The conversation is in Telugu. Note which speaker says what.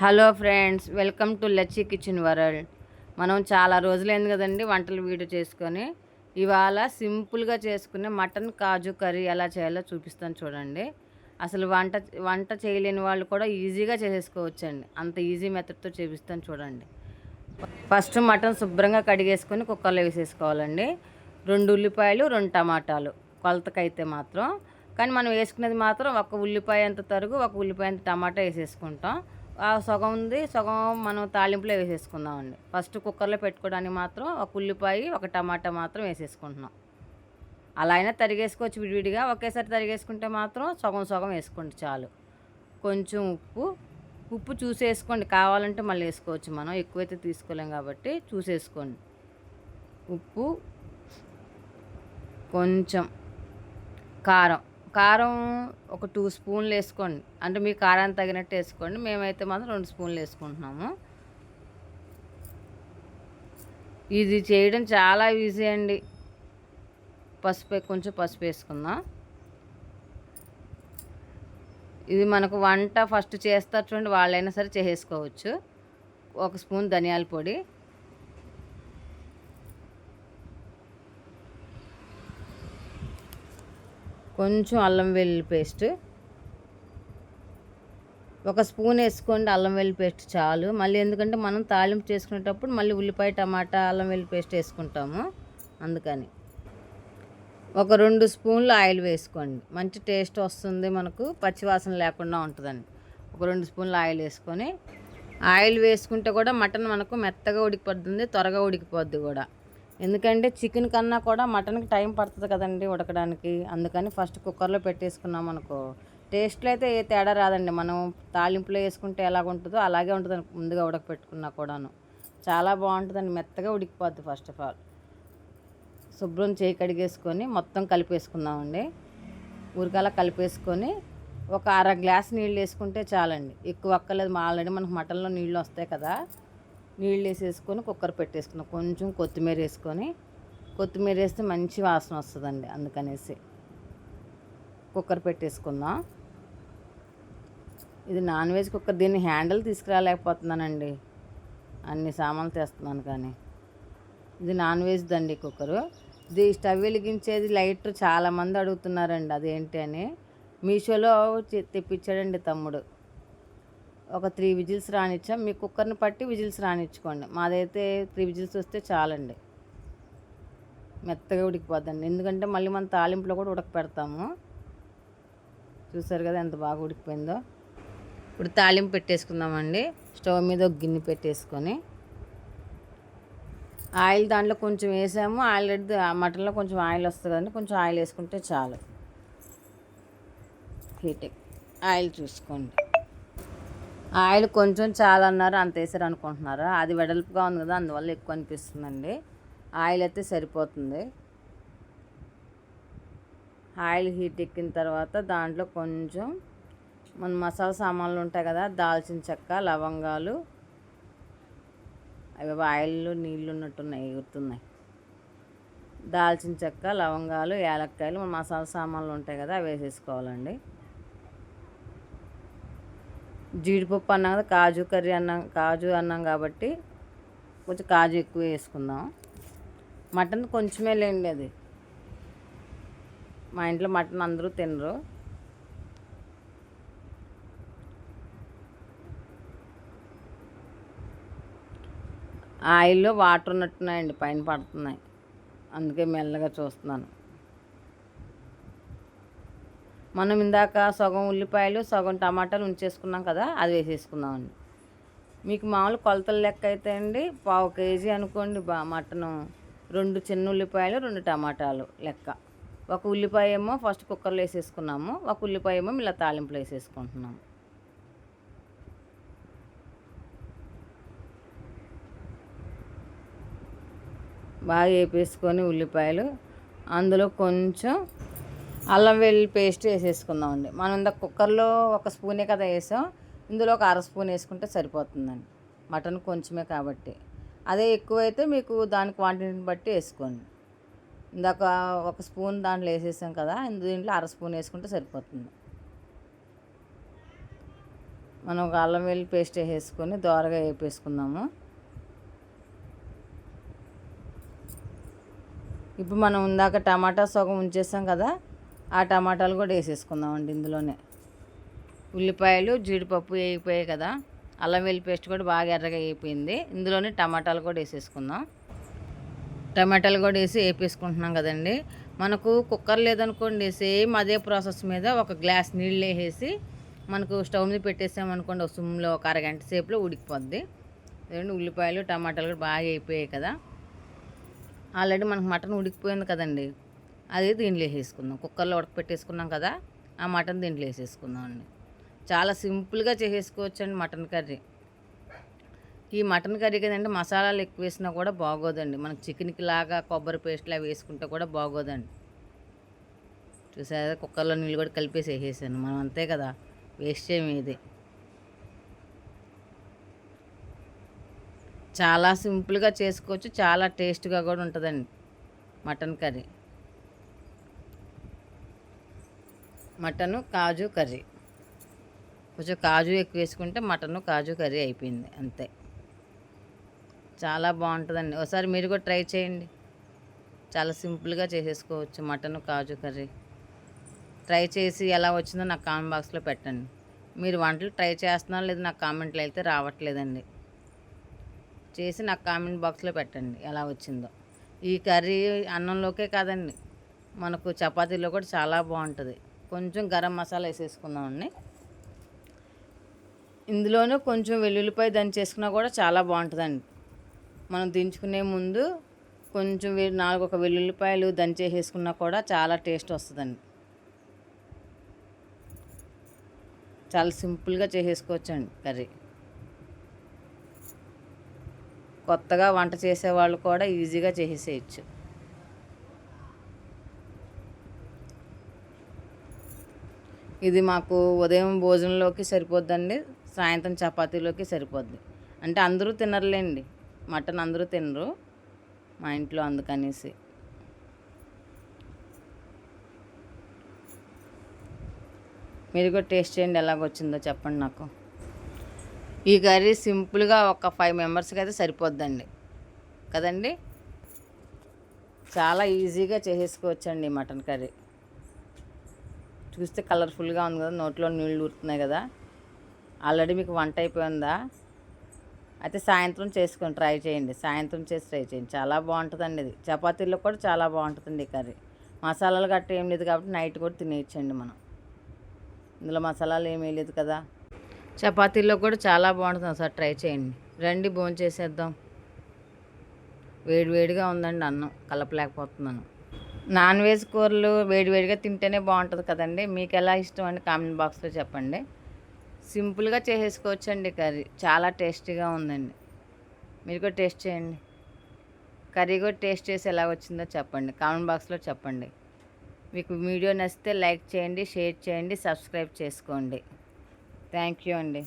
Speaker 1: Hello friends welcome to Lachi kitchen world. మనం చాలా రోజులైంది కదండి వంటలు వీడియో చేసుకొని. ఇవాళ సింపుల్గా చేసుకునే మటన్ కాజు కర్రీ ఎలా చేయాలో చూపిస్తాను చూడండి. అసలు వంట వంట చేయలేని వాళ్ళు కూడా ఈజీగా చేసేసుకోవచ్చండి అంత ఈజీ మెథడ్తో చూపిస్తాను చూడండి. ఫస్ట్ మటన్ శుభ్రంగా కడిగేసుకొని కుక్కర్లో వేసేసుకోవాలండి. రెండు ఉల్లిపాయలు రెండు టమాటాలు కొలతకైతే మాత్రం. కానీ మనం వేసుకునేది మాత్రం ఒక ఉల్లిపాయ అంత తరుగు ఒక ఉల్లిపాయ అంత టమాటా వేసేసుకుంటాం. ఆ సగం ఉంది సగం మనం తాలింపులో వేసేసుకుందామండి. ఫస్ట్ కుక్కర్లో పెట్టుకోవడానికి మాత్రం ఒక ఉల్లిపాయ ఒక టమాటా మాత్రం వేసేసుకుంటున్నాం. అలా అయినా తరిగేసుకోవచ్చు విడివిడిగా. ఒకేసారి తరిగేసుకుంటే మాత్రం సగం సగం వేసుకోండి చాలు. కొంచెం ఉప్పు. ఉప్పు చూసేసుకోండి. కావాలంటే మళ్ళీ వేసుకోవచ్చు మనం. ఎక్కువైతే తీసుకోలేం కాబట్టి చూసేసుకోండి. ఉప్పు. కొంచెం. కారం. కారం ఒక టూ స్పూన్లు వేసుకోండి. అంటే మీ కారం తగినట్టు వేసుకోండి. మేమైతే మాత్రం రెండు స్పూన్లు వేసుకుంటున్నాము. ఇది చేయడం చాలా ఈజీ అండి. పసుపు కొంచెం పసుపు వేసుకుందాం. ఇది మనకు వంట ఫస్ట్ చేస్తారు చూడండి వాళ్ళైనా సరే చేసేసుకోవచ్చు. ఒక స్పూన్ ధనియాల పొడి. కొంచెం అల్లం వెల్లుల్లి పేస్ట్. ఒక స్పూన్ వేసుకోండి అల్లం వెల్లుల్లి పేస్ట్ చాలు. మళ్ళీ ఎందుకంటే మనం తాలింపు చేసుకునేటప్పుడు మళ్ళీ ఉల్లిపాయ టమాటా అల్లం వెల్లుల్లి పేస్ట్ వేసుకుంటాము. అందుకని. ఒక రెండు స్పూన్లు ఆయిల్ వేసుకోండి. మంచి టేస్ట్ వస్తుంది మనకు పచ్చివాసన లేకుండా ఉంటుందండి. ఒక రెండు స్పూన్లు ఆయిల్ వేసుకొని ఆయిల్ వేసుకుంటే కూడా మటన్ మనకు మెత్తగా ఉడికిపోతుంది త్వరగా ఉడికిపోద్ది కూడా. ఎందుకంటే చికెన్ కన్నా కూడా మటన్కి టైం పడుతుంది కదండి ఉడకడానికి. అందుకని ఫస్ట్ కుక్కర్లో పెట్టేసుకున్నాం అనుకో. టేస్ట్లో అయితే ఏ తేడా రాదండి. మనం తాలింపులో వేసుకుంటే ఎలాగ ఉంటుందో అలాగే ఉంటుంది ముందుగా ఉడకపెట్టుకున్నా కూడాను. చాలా బాగుంటుందండి. మెత్తగా ఉడికిపోద్ది ఫస్ట్ ఆఫ్ ఆల్. శుభ్రం చేయి కడిగేసుకొని మొత్తం కలిపేసుకుందామండి. ఊరికలా కలిపేసుకొని ఒక అర గ్లాస్ నీళ్ళు వేసుకుంటే చాలండి. ఎక్కువ అక్కర్లేదు. ఆల్రెడీ మనకు మటన్లో నీళ్ళు వస్తాయి కదా. నీళ్ళు వేసేసుకొని కుక్కర్ పెట్టేసుకున్నాం. కొంచెం కొత్తిమీర వేసుకొని కొత్తిమీర వేస్తే మంచి వాసన వస్తుందండి అందుకనేసి. కుక్కర్ పెట్టేసుకుందాం ఇది నాన్ వెజ్ కుక్కర్ దీన్ని హ్యాండిల్ తీసుకురాలేకపోతున్నానండి. అన్ని సామాన్లు తెస్తున్నాను కానీ. ఇది నాన్ వెజ్ అండి కుక్కరు. ఇది స్టవ్ వెలిగించేది లైట్ చాలామంది అడుగుతున్నారండి అదేంటి అని. మీషోలో తెప్పించాడండి తమ్ముడు. ఒక త్రీ విజిల్స్ రానిచ్చాం. మీ కుక్కర్ని పట్టి విజిల్స్ రానిచ్చుకోండి. మాదైతే త్రీ విజిల్స్ వస్తే చాలండి. మెత్తగా ఉడికిపోద్దండి. ఎందుకంటే మళ్ళీ మనం తాలింపులో కూడా ఉడక పెడతాము చూసారు కదా ఎంత బాగా ఉడికిపోయిందో. ఇప్పుడు తాలింపు పెట్టేసుకుందామండి. స్టవ్ మీద ఒక గిన్నె పెట్టేసుకొని. ఆయిల్ దాంట్లో కొంచెం వేసాము. ఆల్రెడీ మటన్లో కొంచెం ఆయిల్ వస్తుంది కదండి. కొంచెం ఆయిల్ వేసుకుంటే చాలు. హీట్. ఆయిల్ చూసుకోండి. ఆయిల్ కొంచెం చాలా అన్నారు అంత వేసారు అనుకుంటున్నారా? అది వెడల్పుగా ఉంది కదా అందువల్ల ఎక్కువ అనిపిస్తుందండి. ఆయిల్ అయితే సరిపోతుంది. ఆయిల్ హీట్ ఎక్కిన తర్వాత దాంట్లో కొంచెం మన మసాలా సామాన్లు ఉంటాయి కదా దాల్చిన చెక్క లవంగాలు అవి ఆయిల్లో నీళ్ళు ఉన్నట్టున్నాయి ఎగురుతున్నాయి దాల్చిన చెక్క లవంగాలు యాలక్కాయలు మన మసాలా సామాన్లు ఉంటాయి కదా అవి వేసేసుకోవాలండి. జీడిపప్పు అన్నాం కదా కాజు కర్రీ అన్నాం కాజు అన్నాం కాబట్టి కొంచెం కాజు ఎక్కువ వేసుకుందాం. మటన్ కొంచెమే లేండి అది. మా ఇంట్లో మటన్ అందరూ తినరు. ఆయిల్లో వాటర్ ఉన్నట్టున్నాయండి పైన పడుతున్నాయి. అందుకే మెల్లగా చూస్తున్నాను. మనం ఇందాక సగం ఉల్లిపాయలు సగం టమాటాలు ఉంచేసుకున్నాం కదా అది వేసేసుకుందామండి. మీకు మామూలు కొలతల లెక్క అయితే అండి పావు కేజీ అనుకోండి బా మటను రెండు చిన్న ఉల్లిపాయలు రెండు టమాటాలు లెక్క. ఒక ఉల్లిపాయ ఏమో ఫస్ట్ కుక్కర్లో వేసేసుకున్నాము ఒక ఉల్లిపాయ ఏమో ఇలా తాలింపులో వేసేసుకుంటున్నాము. బాగా వేపేసుకొని ఉల్లిపాయలు అందులో కొంచెం అల్లం వెల్లుల్లి పేస్ట్ వేసేసుకుందామండి. మనం ఇందాక కుక్కర్లో ఒక స్పూనే కదా వేసాం. ఇందులో ఒక అర స్పూన్ వేసుకుంటే సరిపోతుందండి. మటన్ కొంచెమే కాబట్టి. అదే ఎక్కువైతే మీకు దాని క్వాంటిటీని బట్టి వేసుకోండి. ఇందాక ఒక స్పూన్ దాంట్లో వేసేసాం కదా ఇందు దీంట్లో అర స్పూన్ వేసుకుంటే సరిపోతుంది. మనం ఒక అల్లం వెల్లుల్లి పేస్ట్ వేసేసుకొని దోరగా వేపేసుకుందాము. ఇప్పుడు మనం ఇందాక టమాటా సగం ఉంచేసాం కదా ఆ టమాటాలు కూడా వేసేసుకుందామండి ఇందులోనే. ఉల్లిపాయలు జీడిపప్పు వేయిపోయాయి కదా. అల్లం వెల్లి పేస్ట్ కూడా బాగా ఎర్రగా వేయిపోయింది ఇందులోనే టమాటాలు కూడా వేసేసుకుందాం. టమాటాలు కూడా వేసి వేపేసుకుంటున్నాం కదండి. మనకు కుక్కర్ లేదనుకోండి సేమ్ అదే ప్రాసెస్ మీద ఒక గ్లాస్ నీళ్ళు వేసేసి మనకు స్టవ్ మీద పెట్టేసామనుకోండి ఒక సుమ్లో ఒక అరగంట సేపులో ఉడికిపోద్ది. అదేంటి ఉల్లిపాయలు టమాటాలు కూడా బాగా అయిపోయాయి కదా. ఆల్రెడీ మనకు మటన్ ఉడికిపోయింది కదండి. అది దీంట్లో వేసేసుకుందాం. కుక్కర్లో ఉడకపెట్టేసుకున్నాం కదా ఆ మటన్ దీంట్లో వేసేసుకుందాం అండి. చాలా సింపుల్గా చేసేసుకోవచ్చు అండి మటన్ కర్రీ. ఈ మటన్ కర్రీ కదండి మసాలాలు ఎక్కువ వేసినా కూడా బాగోదండి. మనకు చికెన్కి లాగా కొబ్బరి పేస్ట్లా వేసుకుంటే కూడా బాగోదండి. చూసారా కుక్కర్లో నీళ్ళు కూడా కలిపేసి వేసేసాను. మనం అంతే కదా వేస్ట్ చేయము ఇది చాలా సింపుల్గా చేసుకోవచ్చు చాలా టేస్ట్గా కూడా ఉంటుందండి మటన్ కర్రీ. మటను కాజు కర్రీ. కొంచెం కాజు ఎక్కువ వేసుకుంటే మటను కాజు కర్రీ అయిపోయింది అంతే. చాలా బాగుంటుందండి. ఒకసారి మీరు కూడా ట్రై చేయండి. చాలా సింపుల్గా చేసేసుకోవచ్చు మటను కాజు కర్రీ. ట్రై చేసి ఎలా వచ్చిందో నాకు కామెంట్ బాక్స్లో పెట్టండి. మీరు వంటలు ట్రై చేస్తున్నారో లేదు నాకు కామెంట్లు అయితే రావట్లేదండి. చేసి నాకు కామెంట్ బాక్స్లో పెట్టండి ఎలా వచ్చిందో. ఈ కర్రీ అన్నంలోకే కాదండి మనకు చపాతీలో కూడా చాలా బాగుంటుంది. కొంచెం గరం మసాలా వేసేసుకుందామండి. ఇందులోనూ కొంచెం వెల్లుల్లిపాయ దంచేసుకున్నా కూడా చాలా బాగుంటుందండి. మనం దించుకునే ముందు కొంచెం నాలుగు ఒక వెల్లుల్లిపాయలు దంచేసేసుకున్నా కూడా చాలా టేస్ట్ వస్తుందండి. చాలా సింపుల్గా చేసేసుకోవచ్చండి కర్రీ. కొత్తగా వంట చేసేవాళ్ళు కూడా ఈజీగా చేసేయచ్చు ఇది మాకు ఉదయం భోజనంలోకి సరిపోద్దండి సాయంత్రం చపాతీలోకి సరిపోద్ది. అంటే అందరూ తినరులేండి మటన్ అందరూ తినరు మా ఇంట్లో అందుకనేసి. మీరు కూడా టేస్ట్ చేయండి ఎలాగొచ్చిందో చెప్పండి నాకు. ఈ కర్రీ సింపుల్గా ఒక ఫైవ్ మెంబర్స్కి అయితే సరిపోద్దండి. కదండి? చాలా ఈజీగా చేసేసుకోవచ్చండి మటన్ కర్రీ. చూస్తే కలర్ఫుల్గా ఉంది కదా నోట్లో నీళ్ళు ఊరుతున్నాయి కదా. ఆల్రెడీ మీకు వంట అయిపోయిందా అయితే సాయంత్రం చేసుకొని ట్రై చేయండి. సాయంత్రం చేసి ట్రై చేయండి. చాలా బాగుంటుందండి ఇది. చపాతీల్లో కూడా చాలా బాగుంటుందండి ఈ కర్రీ. మసాలాలు గట్ట ఏం లేదు కాబట్టి నైట్ కూడా తినేయచ్చండి మనం. ఇందులో మసాలాలు ఏమీ లేదు కదా. చపాతీల్లో కూడా చాలా బాగుంటుంది. ఒకసారి ట్రై చేయండి. రండి భోజనం చేసేద్దాం వేడివేడిగా ఉందండి అన్నం. కలపలేకపోతున్నాను. నాన్ వెజ్ కూరలు వేడివేడిగా తింటేనే బాగుంటుంది కదండి. మీకు ఎలా ఇష్టం అండి కామెంట్ బాక్స్లో చెప్పండి. సింపుల్గా చేసేసుకోవచ్చండి కర్రీ. చాలా టేస్టీగా ఉందండి. మీరు కూడా టేస్ట్ చేయండి. కర్రీ కూడా టేస్ట్ చేసి ఎలా వచ్చిందో చెప్పండి. కామెంట్ బాక్స్లో చెప్పండి. మీకు వీడియో నచ్చితే లైక్ చేయండి షేర్ చేయండి సబ్స్క్రైబ్ చేసుకోండి. థ్యాంక్ యూ అండి.